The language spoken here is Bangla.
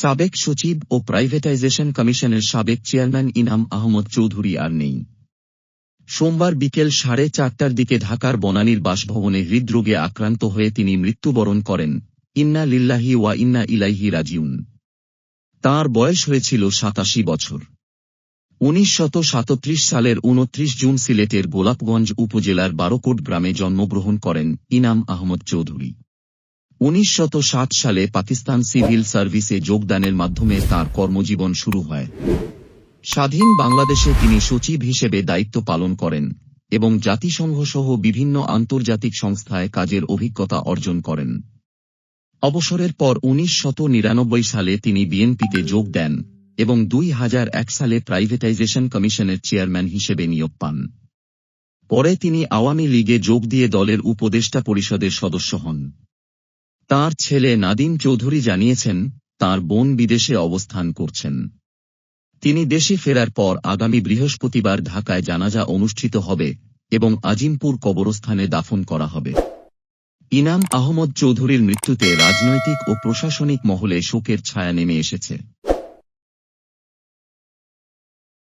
সাবেক সচিব ও প্রাইভেটাইজেশন কমিশনের সাবেক চেয়ারম্যান ইনাম আহমদ চৌধুরী আর নেই। সোমবার বিকেল সাড়ে চারটার দিকে ঢাকার বনানীর বাসভবনে হৃদরোগে আক্রান্ত হয়ে তিনি মৃত্যুবরণ করেন। ইন্না লিল্লাহি ওয়া ইন্না ইলাইহি রাজিউন। তাঁর বয়স হয়েছিল সাতাশি বছর। উনিশ সালের উনত্রিশ জুন সিলেটের গোলাপগঞ্জ উপজেলার বারোকোট গ্রামে জন্মগ্রহণ করেন ইনাম আহমদ চৌধুরী। উনিশ সালে পাকিস্তান সিভিল সার্ভিসে যোগদানের মাধ্যমে তার কর্মজীবন শুরু হয়। স্বাধীন বাংলাদেশে তিনি সচিব হিসেবে দায়িত্ব পালন করেন এবং জাতিসংঘ সহ বিভিন্ন আন্তর্জাতিক সংস্থায় কাজের অভিজ্ঞতা অর্জন করেন। অবসরের পর উনিশ সালে তিনি বিএনপিতে যোগ দেন এবং দুই হাজার এক সালে প্রাইভেটাইজেশন কমিশনের চেয়ারম্যান হিসেবে নিয়োগ পান। পরে তিনি আওয়ামী লীগে যোগ দিয়ে দলের উপদেষ্টা পরিষদের সদস্য হন। তার ছেলে নাদিম চৌধুরী জানিয়েছেন, তার বোন বিদেশে অবস্থান করছেন। তিনি দেশে ফেরার পর আগামী বৃহস্পতিবার ঢাকায় জানাজা অনুষ্ঠিত হবে এবং আজিমপুর কবরস্থানে দাফন করা হবে। ইনাম আহমদ চৌধুরীর মৃত্যুতে রাজনৈতিক ও প্রশাসনিক মহলে শোকের ছায়া নেমে এসেছে।